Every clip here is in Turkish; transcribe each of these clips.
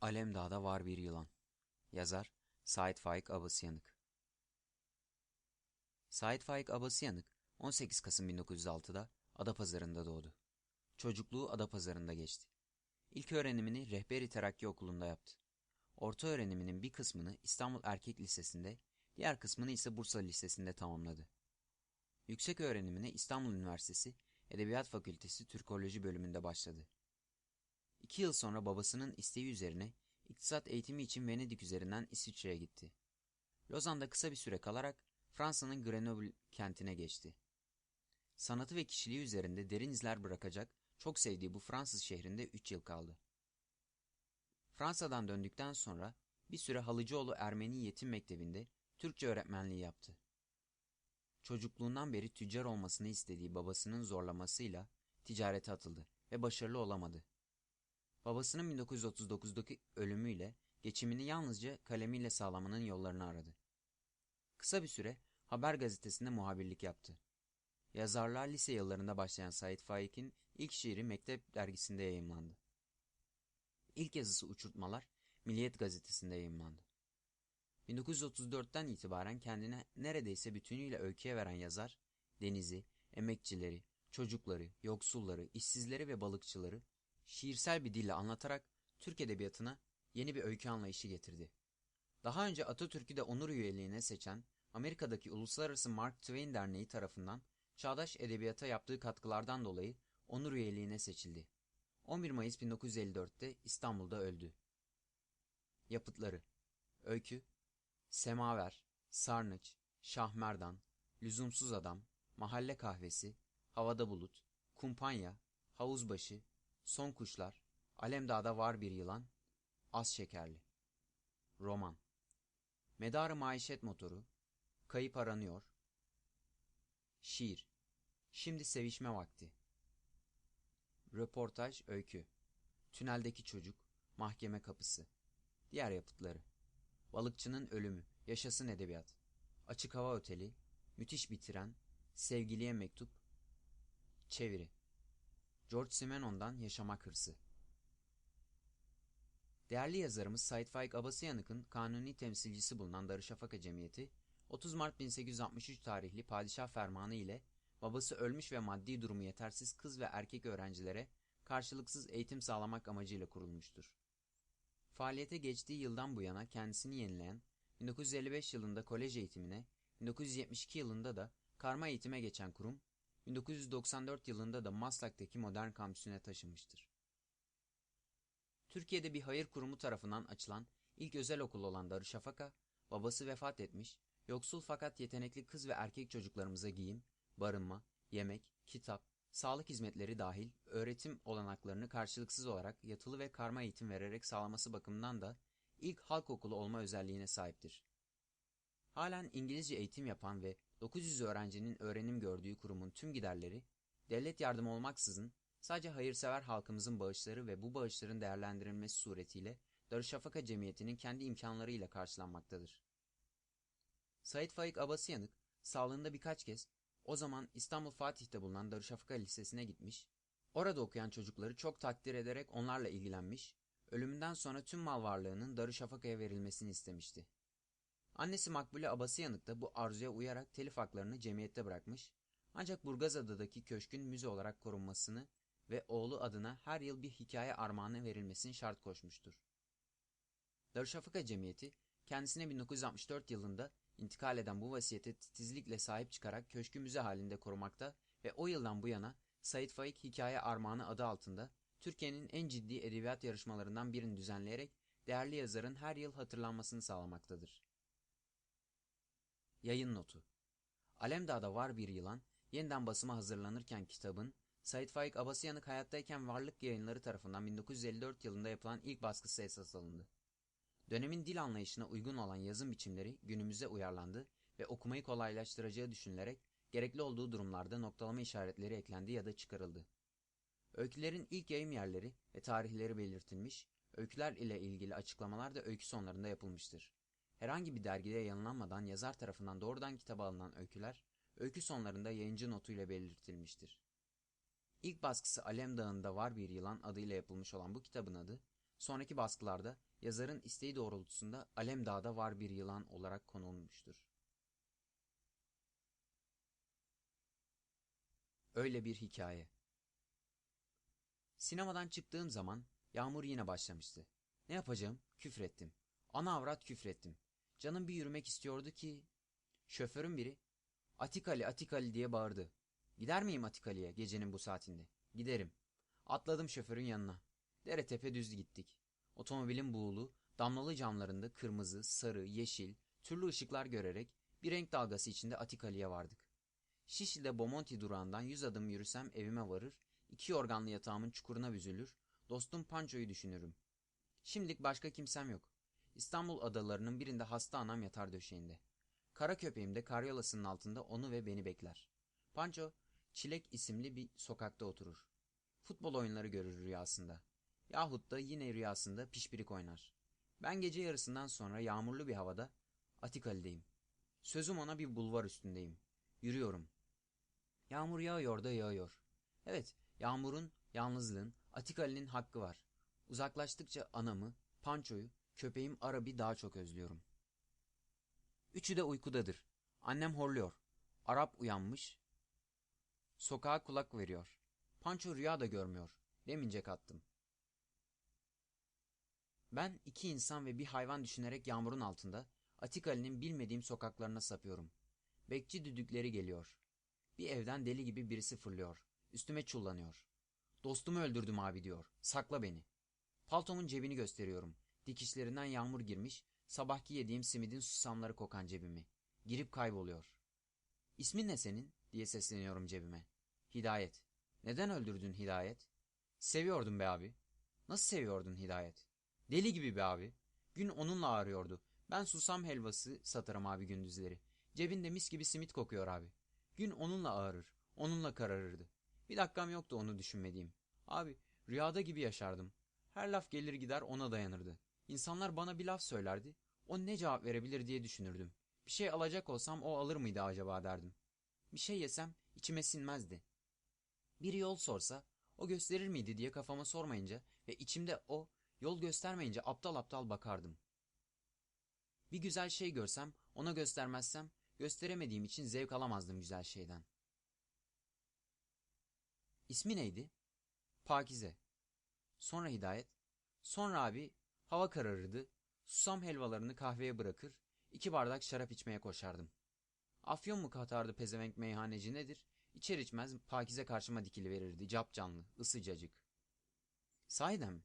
Alemdağ'da var bir yılan. Yazar Sait Faik Abasıyanık Sait Faik Abasıyanık 18 Kasım 1906'da Adapazarı'nda doğdu. Çocukluğu Adapazarı'nda geçti. İlk öğrenimini Rehberi Terakki Okulu'nda yaptı. Orta öğreniminin bir kısmını İstanbul Erkek Lisesi'nde, diğer kısmını ise Bursa Lisesi'nde tamamladı. Yüksek öğrenimine İstanbul Üniversitesi Edebiyat Fakültesi Türkoloji bölümünde başladı. İki yıl sonra babasının isteği üzerine iktisat eğitimi için Venedik üzerinden İsviçre'ye gitti. Lozan'da kısa bir süre kalarak Fransa'nın Grenoble kentine geçti. Sanatı ve kişiliği üzerinde derin izler bırakacak çok sevdiği bu Fransız şehrinde 3 yıl kaldı. Fransa'dan döndükten sonra bir süre Halıcıoğlu Ermeni Yetim Mektebi'nde Türkçe öğretmenliği yaptı. Çocukluğundan beri tüccar olmasını istediği babasının zorlamasıyla ticarete atıldı ve başarılı olamadı. Babasının 1939'daki ölümüyle geçimini yalnızca kalemiyle sağlamanın yollarını aradı. Kısa bir süre haber gazetesinde muhabirlik yaptı. Yazarlığa lise yıllarında başlayan Said Faik'in ilk şiiri Mektep dergisinde yayımlandı. İlk yazısı Uçurtmalar Milliyet gazetesinde yayımlandı. 1934'ten itibaren kendine neredeyse bütünüyle öyküye veren yazar, denizi, emekçileri, çocukları, yoksulları, işsizleri ve balıkçıları şiirsel bir dille anlatarak Türk edebiyatına yeni bir öykü anlayışı getirdi. Daha önce Atatürk'ü de onur üyeliğine seçen Amerika'daki Uluslararası Mark Twain Derneği tarafından çağdaş edebiyata yaptığı katkılardan dolayı onur üyeliğine seçildi. 11 Mayıs 1954'te İstanbul'da öldü. Yapıtları Öykü Semaver, Sarnıç, Şahmerdan, Lüzumsuz Adam, Mahalle Kahvesi, Havada Bulut, Kumpanya, Havuzbaşı, Son Kuşlar, Alemdağ'da Var Bir Yılan, Az Şekerli. Roman Medarı Maişet Motoru, Kayıp Aranıyor, Şiir, Şimdi Sevişme Vakti. Röportaj Öykü, Tüneldeki Çocuk, Mahkeme Kapısı. Diğer yapıtları. Balıkçının Ölümü, Yaşasın Edebiyat, Açık Hava Oteli, Müthiş Bitiren, Sevgiliye Mektup, Çeviri. George Simenon'dan Yaşamak Hırsı. Değerli yazarımız Said Faik Abasıyanık'ın kanuni temsilcisi bulunan Darüşşafaka Cemiyeti, 30 Mart 1863 tarihli padişah fermanı ile babası ölmüş ve maddi durumu yetersiz kız ve erkek öğrencilere karşılıksız eğitim sağlamak amacıyla kurulmuştur. Faaliyete geçtiği yıldan bu yana kendisini yenileyen, 1955 yılında kolej eğitimine, 1972 yılında da karma eğitime geçen kurum, 1994 yılında da Maslak'taki modern kampüsüne taşınmıştır. Türkiye'de bir hayır kurumu tarafından açılan ilk özel okul olan Darüşşafaka, babası vefat etmiş, yoksul fakat yetenekli kız ve erkek çocuklarımıza giyim, barınma, yemek, kitap, sağlık hizmetleri dahil öğretim olanaklarını karşılıksız olarak yatılı ve karma eğitim vererek sağlaması bakımından da ilk halk okulu olma özelliğine sahiptir. Halen İngilizce eğitim yapan ve 900 öğrencinin öğrenim gördüğü kurumun tüm giderleri, devlet yardımı olmaksızın sadece hayırsever halkımızın bağışları ve bu bağışların değerlendirilmesi suretiyle Darüşşafaka Cemiyeti'nin kendi imkanlarıyla karşılanmaktadır. Said Faik Abasıyanık, sağlığında birkaç kez o zaman İstanbul Fatih'te bulunan Darüşşafaka Lisesi'ne gitmiş, orada okuyan çocukları çok takdir ederek onlarla ilgilenmiş, ölümünden sonra tüm mal varlığının Darüşşafaka'ya verilmesini istemişti. Annesi Makbule Abasıyanık da bu arzuya uyarak telif haklarını cemiyette bırakmış, ancak Burgazada'daki köşkün müze olarak korunmasını ve oğlu adına her yıl bir hikaye armağanı verilmesini şart koşmuştur. Darüşşafaka Cemiyeti, kendisine 1964 yılında intikal eden bu vasiyete titizlikle sahip çıkarak köşkü müze halinde korumakta ve o yıldan bu yana Said Faik Hikaye Armağanı adı altında Türkiye'nin en ciddi edebiyat yarışmalarından birini düzenleyerek değerli yazarın her yıl hatırlanmasını sağlamaktadır. Yayın notu Alemdağ'da var bir yılan, yeniden basıma hazırlanırken kitabın, Said Faik Abasıyanık hayattayken Varlık Yayınları tarafından 1954 yılında yapılan ilk baskısı esas alındı. Dönemin dil anlayışına uygun olan yazım biçimleri günümüze uyarlandı ve okumayı kolaylaştıracağı düşünülerek gerekli olduğu durumlarda noktalama işaretleri eklendi ya da çıkarıldı. Öykülerin ilk yayım yerleri ve tarihleri belirtilmiş, öyküler ile ilgili açıklamalar da öykü sonlarında yapılmıştır. Herhangi bir dergide yayınlanmadan yazar tarafından doğrudan kitaba alınan öyküler, öykü sonlarında yayıncı notuyla belirtilmiştir. İlk baskısı Alem Dağı'nda var bir yılan adıyla yapılmış olan bu kitabın adı, sonraki baskılarda yazarın isteği doğrultusunda Alem Dağ'da var bir yılan olarak konulmuştur. Öyle bir hikaye. Sinemadan çıktığım zaman yağmur yine başlamıştı. Ne yapacağım? Küfrettim. Ana avrat küfrettim. Canım bir yürümek istiyordu ki... Şoförün biri Atikali Atikali diye bağırdı. Gider miyim Atikali'ye gecenin bu saatinde? Giderim. Atladım şoförün yanına. Dere tepe düz gittik. Otomobilin buğulu, damlalı camlarında kırmızı, sarı, yeşil, türlü ışıklar görerek bir renk dalgası içinde Atikali'ye vardık. Şişli'de Bomonti durağından yüz adım yürüsem evime varır, iki yorganlı yatağımın çukuruna büzülür, dostum Pancho'yu düşünürüm. Şimdilik başka kimsem yok. İstanbul adalarının birinde hasta anam yatar döşeğinde. Kara köpeğim de karyolasının altında onu ve beni bekler. Pancho, Çilek isimli bir sokakta oturur. Futbol oyunları görür rüyasında. Yahut da yine rüyasında pişpirik oynar. Ben gece yarısından sonra yağmurlu bir havada Atikali'deyim. Sözüm ona bir bulvar üstündeyim. Yürüyorum. Yağmur yağıyor da yağıyor. Evet, yağmurun, yalnızlığın, Atikali'nin hakkı var. Uzaklaştıkça anamı, Pancho'yu, köpeğim Arab'i daha çok özlüyorum. Üçü de uykudadır. Annem horluyor. Arap uyanmış. Sokağa kulak veriyor. Pancho rüya da görmüyor. Demince kattım. Ben iki insan ve bir hayvan düşünerek yağmurun altında Atikali'nin bilmediğim sokaklarına sapıyorum. Bekçi düdükleri geliyor. Bir evden deli gibi birisi fırlıyor. Üstüme çullanıyor. Dostumu öldürdüm abi diyor. Sakla beni. Paltomun cebini gösteriyorum. Dikişlerinden yağmur girmiş, sabahki yediğim simidin susamları kokan cebimi. Girip kayboluyor. İsmin ne senin? diye sesleniyorum cebime. Hidayet. Neden öldürdün Hidayet? Seviyordum be abi. Nasıl seviyordun Hidayet? Deli gibi be abi. Gün onunla ağrıyordu. Ben susam helvası satarım abi gündüzleri. Cebinde mis gibi simit kokuyor abi. Gün onunla ağrır. Onunla kararırdı. Bir dakikam yoktu onu düşünmediğim. Abi rüyada gibi yaşardım. Her laf gelir gider ona dayanırdı. İnsanlar bana bir laf söylerdi. O ne cevap verebilir diye düşünürdüm. Bir şey alacak olsam o alır mıydı acaba derdim. Bir şey yesem içime sinmezdi. Bir yol sorsa o gösterir miydi diye kafama sormayınca ve içimde o yol göstermeyince aptal aptal bakardım. Bir güzel şey görsem ona göstermezsem gösteremediğim için zevk alamazdım güzel şeyden. İsmi neydi? Pakize. Sonra Hidayet. Sonra abi hava kararırdı. Susam helvalarını kahveye bırakır. iki bardak şarap içmeye koşardım. Afyon mu katardı pezevenk meyhaneci nedir? İçer içmez Pakize karşıma dikili verirdi. Cap canlı, ısıcacık. Sahiden mi?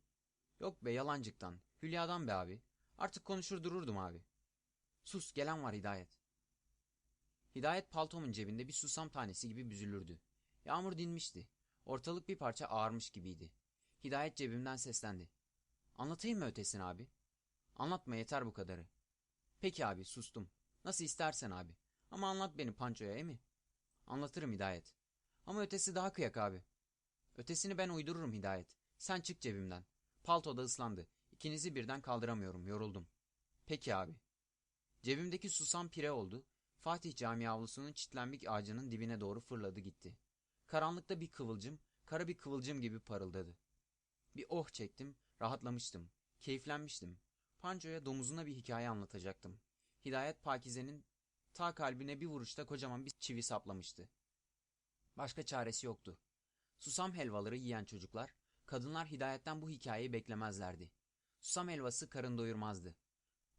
Yok be yalancıktan. Hülya'dan be abi. Artık konuşur dururdum abi. Sus gelen var Hidayet. Hidayet paltomun cebinde bir susam tanesi gibi büzülürdü. Yağmur dinmişti. Ortalık bir parça ağarmış gibiydi. Hidayet cebimden seslendi. Anlatayım mı ötesini abi? Anlatma yeter bu kadarı. Peki abi sustum. Nasıl istersen abi. Ama anlat beni Panço'ya emi. Anlatırım Hidayet. Ama ötesi daha kıyak abi. Ötesini ben uydururum Hidayet. Sen çık cebimden. Palto da ıslandı. İkinizi birden kaldıramıyorum. Yoruldum. Peki abi. Cebimdeki susam pire oldu. Fatih Camii avlusunun çitlenbik ağacının dibine doğru fırladı gitti. Karanlıkta bir kıvılcım, kara bir kıvılcım gibi parıldadı. Bir oh çektim, rahatlamıştım, keyiflenmiştim. Panco'ya domuzuna bir hikaye anlatacaktım. Hidayet Pakize'nin ta kalbine bir vuruşta kocaman bir çivi saplamıştı. Başka çaresi yoktu. Susam helvaları yiyen çocuklar, kadınlar hidayetten bu hikayeyi beklemezlerdi. Susam helvası karın doyurmazdı.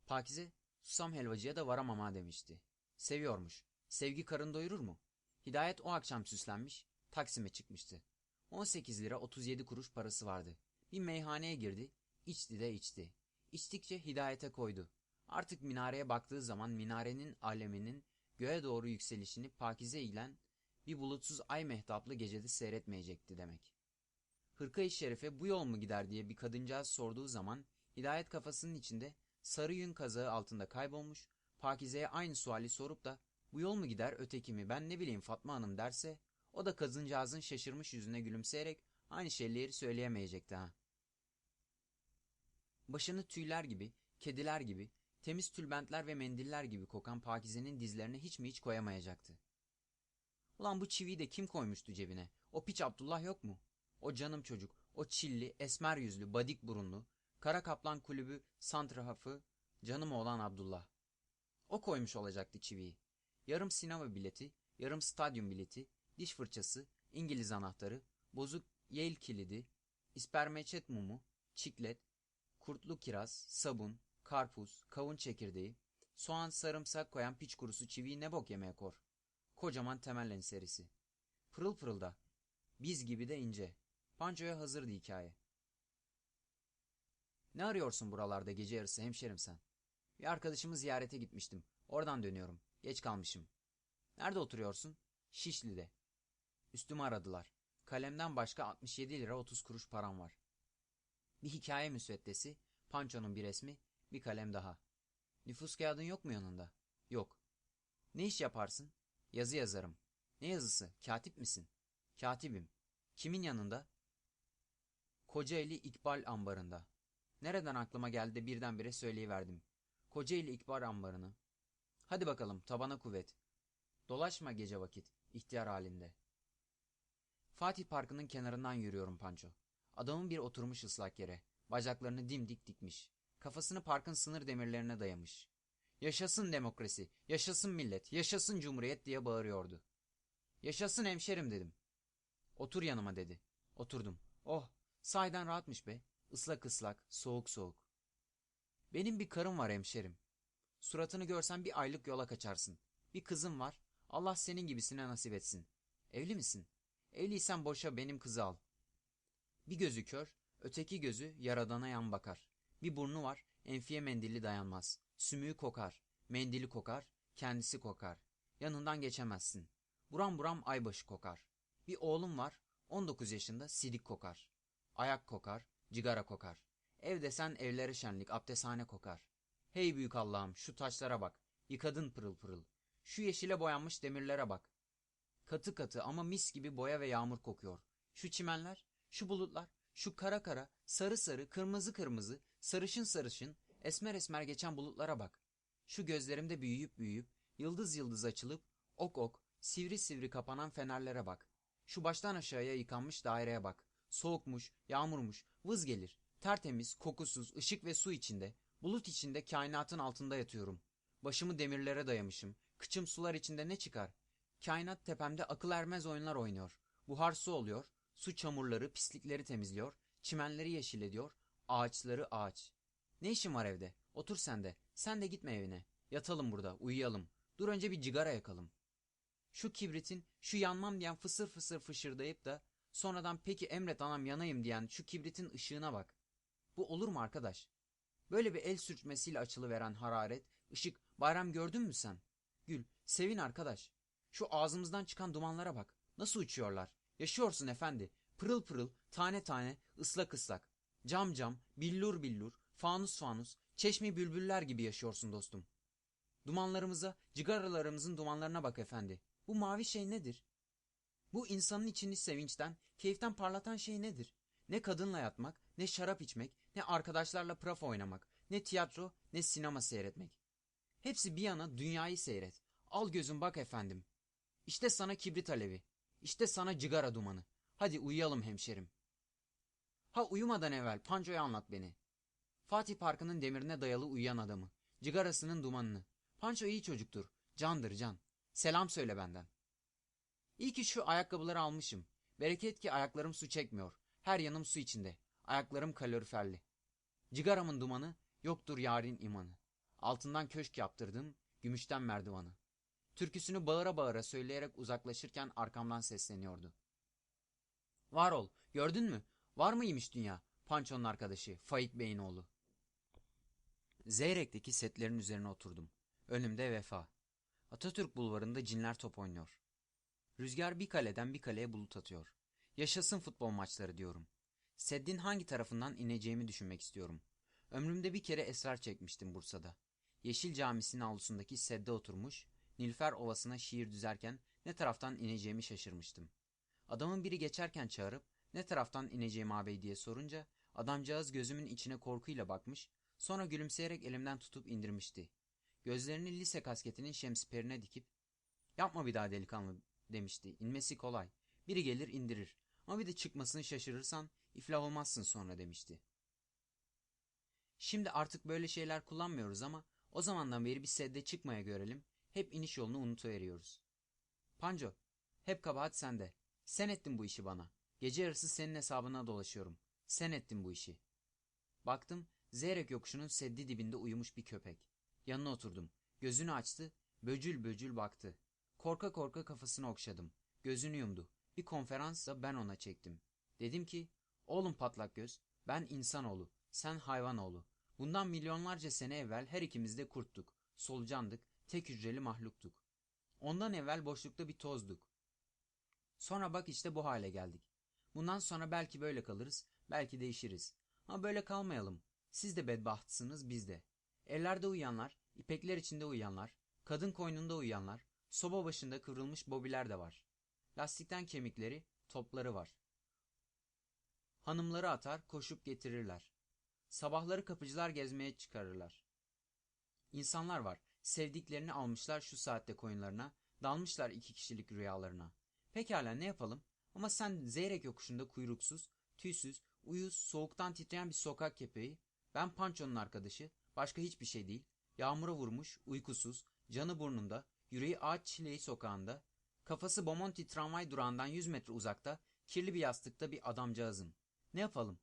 Pakize, susam helvacıya da varamama demişti. Seviyormuş. Sevgi karın doyurur mu? Hidayet o akşam süslenmiş, Taksim'e çıkmıştı. 18 lira 37 kuruş parası vardı. Bir meyhaneye girdi, içti de içti. İçtikçe hidayete koydu. Artık minareye baktığı zaman minarenin aleminin göğe doğru yükselişini pakize ilen bir bulutsuz ay mehtaplı gecede seyretmeyecekti demek. Hırka-i Şerife bu yol mu gider diye bir kadıncağız sorduğu zaman hidayet kafasının içinde sarı yün kazağı altında kaybolmuş, Pakize'ye aynı suali sorup da bu yol mu gider öteki mi ben ne bileyim Fatma Hanım derse o da kadıncağızın şaşırmış yüzüne gülümseyerek aynı şeyleri söyleyemeyecekti ha. Başını tüyler gibi, kediler gibi, temiz tülbentler ve mendiller gibi kokan Pakize'nin dizlerine hiç mi hiç koyamayacaktı. Ulan bu çiviyi de kim koymuştu cebine? O piç Abdullah yok mu? O canım çocuk, o çilli, esmer yüzlü, badik burunlu, Kara Kaplan Kulübü santrahafı canım oğlan Abdullah. O koymuş olacaktı çiviyi. Yarım sinema bileti, yarım stadyum bileti, diş fırçası, İngiliz anahtarı, bozuk Yale kilidi, ispermeçet mumu, çiklet, kurtlu kiraz, sabun, karpuz, kavun çekirdeği, soğan sarımsak koyan piç kurusu çiviyi ne bok yemeye kor. Kocaman temel enserisi. Pırıl pırıl da. Biz gibi de ince. Panco'ya hazırdı hikaye. Ne arıyorsun buralarda gece yarısı hemşerim sen? Bir arkadaşımı ziyarete gitmiştim. Oradan dönüyorum. Geç kalmışım. Nerede oturuyorsun? Şişli'de. Üstümü aradılar. Kalemden başka 67 lira 30 kuruş param var. Bir hikaye müsveddesi, Panço'nun bir resmi, bir kalem daha. Nüfus kağıdın yok mu yanında? Yok. Ne iş yaparsın? Yazı yazarım. Ne yazısı? Katip misin? Katibim. Kimin yanında? Kocaeli İkbal ambarında. Nereden aklıma geldi de birdenbire söyleyiverdim. Kocaeli İkbal ambarını. Hadi bakalım tabana kuvvet. Dolaşma gece vakit, ihtiyar halinde. Fatih Parkı'nın kenarından yürüyorum Panço. Adamın bir oturmuş ıslak yere. Bacaklarını dimdik dikmiş. Kafasını parkın sınır demirlerine dayamış. Yaşasın demokrasi, yaşasın millet, yaşasın cumhuriyet diye bağırıyordu. Yaşasın hemşerim dedim. Otur yanıma dedi. Oturdum. Oh, sahiden rahatmış be. Islak ıslak, soğuk soğuk. Benim bir karım var hemşerim. Suratını görsen bir aylık yola kaçarsın. Bir kızım var. Allah senin gibisine nasip etsin. Evli misin? Evliysen boşa benim kızı al. Bir gözü kör, öteki gözü yaradana yan bakar. Bir burnu var, enfiye mendili dayanmaz. Sümüğü kokar, mendili kokar, kendisi kokar. Yanından geçemezsin. Buram buram aybaşı kokar. Bir oğlum var, 19 yaşında sidik kokar. Ayak kokar, cigara kokar. Ev desen evlere şenlik, abdesthane kokar. Hey büyük Allah'ım şu taşlara bak. Yıkadın pırıl pırıl. Şu yeşile boyanmış demirlere bak. Katı katı ama mis gibi boya ve yağmur kokuyor. Şu çimenler, şu bulutlar, şu kara kara, sarı sarı, kırmızı kırmızı, sarışın sarışın, esmer esmer geçen bulutlara bak. Şu gözlerimde büyüyüp büyüyüp, yıldız yıldız açılıp, ok ok, sivri sivri kapanan fenerlere bak. Şu baştan aşağıya yıkanmış daireye bak. Soğukmuş, yağmurmuş, vız gelir. Tertemiz, kokusuz, ışık ve su içinde, bulut içinde kainatın altında yatıyorum. Başımı demirlere dayamışım. Kıçım sular içinde ne çıkar? Kainat tepemde akıl ermez oyunlar oynuyor. Buhar su oluyor. Su çamurları, pislikleri temizliyor. Çimenleri yeşil ediyor. Ağaçları ağaç. Ne işin var evde? Otur sen de. Sen de gitme evine. Yatalım burada, uyuyalım. Dur önce bir cigara yakalım. Şu kibritin, şu yanmam diyen fısır fısır fışırdayıp da sonradan peki emret anam yanayım diyen şu kibritin ışığına bak. Bu olur mu arkadaş? Böyle bir el sürtmesiyle açılıveren hararet, ışık, bayram gördün mü sen? Gül, sevin arkadaş. Şu ağzımızdan çıkan dumanlara bak. Nasıl uçuyorlar? Yaşıyorsun efendi. Pırıl pırıl, tane tane, ıslak ıslak. Cam cam, billur billur, fanus fanus, çeşmi bülbüller gibi yaşıyorsun dostum. Dumanlarımıza, cigaralarımızın dumanlarına bak efendi. Bu mavi şey nedir? Bu insanın içini sevinçten, keyiften parlatan şey nedir? Ne kadınla yatmak, ne şarap içmek, ne arkadaşlarla praf oynamak, ne tiyatro, ne sinema seyretmek. Hepsi bir yana dünyayı seyret. Al gözün bak efendim. İşte sana kibrit alevi. İşte sana cigara dumanı. Hadi uyuyalım hemşerim. Ha uyumadan evvel Panco'ya anlat beni. Fatih Parkı'nın demirine dayalı uyuyan adamı. Cigarasının dumanını. Panço iyi çocuktur. Candır can. Selam söyle benden. İyi ki şu ayakkabıları almışım. Bereket ki ayaklarım su çekmiyor. Her yanım su içinde. Ayaklarım kaloriferli. Cigaramın dumanı yoktur yarın imanı. Altından köşk yaptırdım, gümüşten merdivanı. Türküsünü bağıra bağıra söyleyerek uzaklaşırken arkamdan sesleniyordu. Var ol, gördün mü? Var mıymış dünya? Panço'nun arkadaşı, Faik Bey'in oğlu. Zeyrek'teki setlerin üzerine oturdum. Önümde vefa. Atatürk bulvarında cinler top oynuyor. Rüzgar bir kaleden bir kaleye bulut atıyor. Yaşasın futbol maçları diyorum. Seddin hangi tarafından ineceğimi düşünmek istiyorum. Ömrümde bir kere esrar çekmiştim Bursa'da. Yeşil Camisi'nin avlusundaki sedde oturmuş, Nilfer Ovası'na şiir düzerken ne taraftan ineceğimi şaşırmıştım. Adamın biri geçerken çağırıp ne taraftan ineceğim ağabey diye sorunca adamcağız gözümün içine korkuyla bakmış, sonra gülümseyerek elimden tutup indirmişti. Gözlerini lise kasketinin şemsiperine dikip ''Yapma bir daha delikanlı'' demişti. İnmesi kolay. Biri gelir indirir. Ama bir de çıkmasını şaşırırsan iflah olmazsın sonra demişti. Şimdi artık böyle şeyler kullanmıyoruz ama o zamandan beri bir sedde çıkmaya görelim. Hep iniş yolunu unutuveriyoruz. Panco, hep kabahat sende. Sen ettin bu işi bana. Gece yarısı senin hesabına dolaşıyorum. Sen ettin bu işi. Baktım, Zeyrek yokuşunun seddi dibinde uyumuş bir köpek. Yanına oturdum. Gözünü açtı, böcül böcül baktı. Korka korka kafasını okşadım. Gözünü yumdu. Bir konferansa ben ona çektim. Dedim ki, oğlum patlak göz, ben insanoğlu, sen hayvanoğlu. Bundan milyonlarca sene evvel her ikimiz de kurttuk, solucandık, tek hücreli mahluktuk. Ondan evvel boşlukta bir tozduk. Sonra bak işte bu hale geldik. Bundan sonra belki böyle kalırız, belki değişiriz. Ama böyle kalmayalım. Siz de bedbahtsınız, biz de. Ellerde uyuyanlar, ipekler içinde uyuyanlar, kadın koynunda uyuyanlar, soba başında kıvrılmış bobiler de var. Lastikten kemikleri, topları var. Hanımları atar, koşup getirirler. Sabahları kapıcılar gezmeye çıkarırlar. İnsanlar var, sevdiklerini almışlar şu saatte koyunlarına, dalmışlar iki kişilik rüyalarına. Pekala ne yapalım? Ama sen Zeyrek yokuşunda kuyruksuz, tüysüz, uyuz, soğuktan titreyen bir sokak köpeği, ben Pancho'nun arkadaşı, başka hiçbir şey değil, yağmura vurmuş, uykusuz, canı burnunda, yüreği ağaç çileği sokağında, kafası Bomonti tramvay durağından 100 metre uzakta, kirli bir yastıkta bir adamcağızım. Ne yapalım?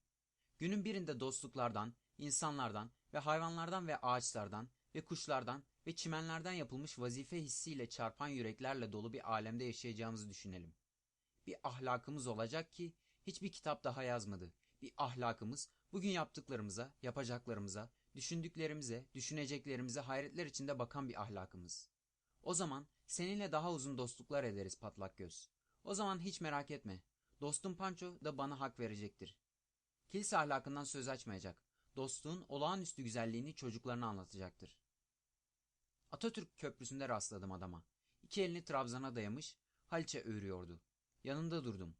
Günün birinde dostluklardan, insanlardan ve hayvanlardan ve ağaçlardan ve kuşlardan ve çimenlerden yapılmış vazife hissiyle çarpan yüreklerle dolu bir alemde yaşayacağımızı düşünelim. Bir ahlakımız olacak ki hiçbir kitap daha yazmadı. Bir ahlakımız bugün yaptıklarımıza, yapacaklarımıza, düşündüklerimize, düşüneceklerimize hayretler içinde bakan bir ahlakımız. O zaman seninle daha uzun dostluklar ederiz patlak göz. O zaman hiç merak etme. Dostum Pancho da bana hak verecektir. Kilise ahlakından söz açmayacak. Dostluğun olağanüstü güzelliğini çocuklarına anlatacaktır. Atatürk Köprüsü'nde rastladım adama. İki elini trabzana dayamış, Haliç'e öğürüyordu. Yanında durdum.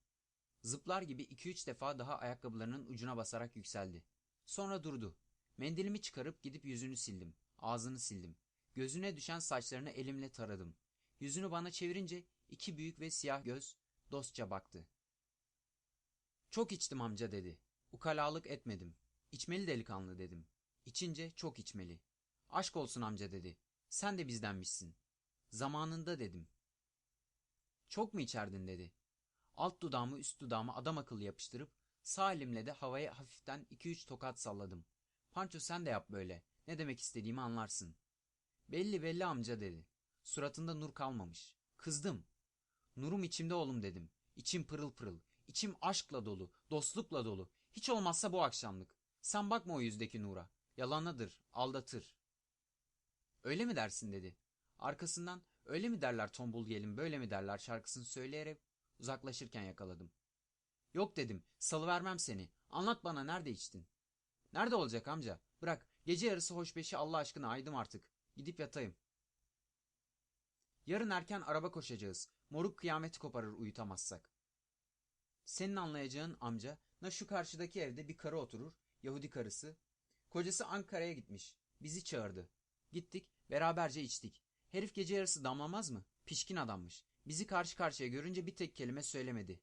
Zıplar gibi iki üç defa daha ayakkabılarının ucuna basarak yükseldi. Sonra durdu. Mendilimi çıkarıp gidip yüzünü sildim. Ağzını sildim. Gözüne düşen saçlarını elimle taradım. Yüzünü bana çevirince iki büyük ve siyah göz dostça baktı. Çok içtim amca dedi. Ukalalık etmedim. İçmeli delikanlı dedim. İçince çok içmeli. Aşk olsun amca dedi. Sen de bizdenmişsin. Zamanında dedim. Çok mu içerdin dedi. Alt dudağımı üst dudağıma adam akıllı yapıştırıp sağ elimle de havaya hafiften iki üç tokat salladım. Panço sen de yap böyle. Ne demek istediğimi anlarsın. Belli belli amca dedi. Suratında nur kalmamış. Kızdım. Nurum içimde oğlum dedim. İçim pırıl pırıl. İçim aşkla dolu, dostlukla dolu. Hiç olmazsa bu akşamlık. Sen bakma o yüzdeki nura. Yalanıdır, aldatır. Öyle mi dersin dedi. Arkasından öyle mi derler tombul gelin böyle mi derler şarkısını söyleyerek uzaklaşırken yakaladım. Yok dedim salıvermem seni. Anlat bana nerede içtin? Nerede olacak amca? Bırak gece yarısı hoşbeşi Allah aşkına aydım artık. Gidip yatayım. Yarın erken araba koşacağız. Moruk kıyameti koparır uyutamazsak. Senin anlayacağın amca na şu karşıdaki evde bir karı oturur. Yahudi karısı. Kocası Ankara'ya gitmiş. Bizi çağırdı. Gittik beraberce içtik. Herif gece yarısı damlamaz mı? Pişkin adammış. Bizi karşı karşıya görünce bir tek kelime söylemedi.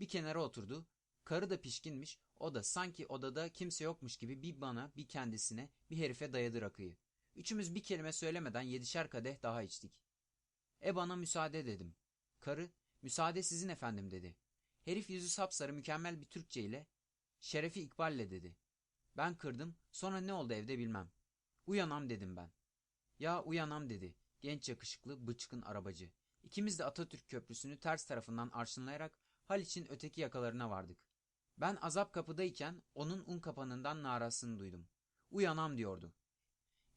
Bir kenara oturdu. Karı da pişkinmiş. O da sanki odada kimse yokmuş gibi bir bana bir kendisine bir herife dayadı rakıyı. Üçümüz bir kelime söylemeden yedişer kadeh daha içtik. E bana müsaade dedim. Karı müsaade sizin efendim dedi. Herif yüzü sapsarı mükemmel bir Türkçe ile Şerefi İkbal'le dedi. Ben kırdım sonra ne oldu evde bilmem. Uyanam dedim ben. Ya uyanam dedi. Genç yakışıklı bıçkın arabacı. İkimiz de Atatürk Köprüsü'nü ters tarafından arşınlayarak Haliç'in öteki yakalarına vardık. Ben azap kapıdayken onun un kapanından narasını duydum. Uyanam diyordu.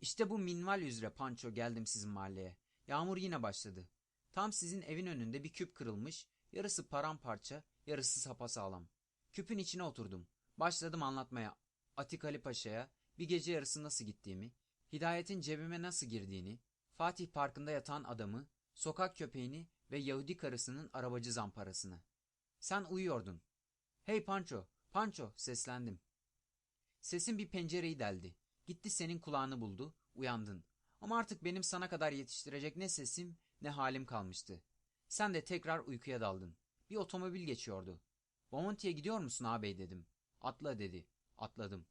İşte bu minval üzere Panço geldim sizin mahalleye. Yağmur yine başladı. Tam sizin evin önünde bir küp kırılmış, yarısı paramparça, yarısı sapasağlam. Küpün içine oturdum. Başladım anlatmaya Atik Ali Paşa'ya bir gece yarısı nasıl gittiğimi, Hidayet'in cebime nasıl girdiğini, Fatih Parkı'nda yatan adamı, sokak köpeğini ve Yahudi karısının arabacı zamparasını. Sen uyuyordun. Hey Pancho, Pancho seslendim. Sesin bir pencereyi deldi. Gitti senin kulağını buldu, uyandın. Ama artık benim sana kadar yetiştirecek ne sesim ne halim kalmıştı. Sen de tekrar uykuya daldın. Bir otomobil geçiyordu. Bomonti'ye gidiyor musun ağabey dedim. Atla dedi. Atladım.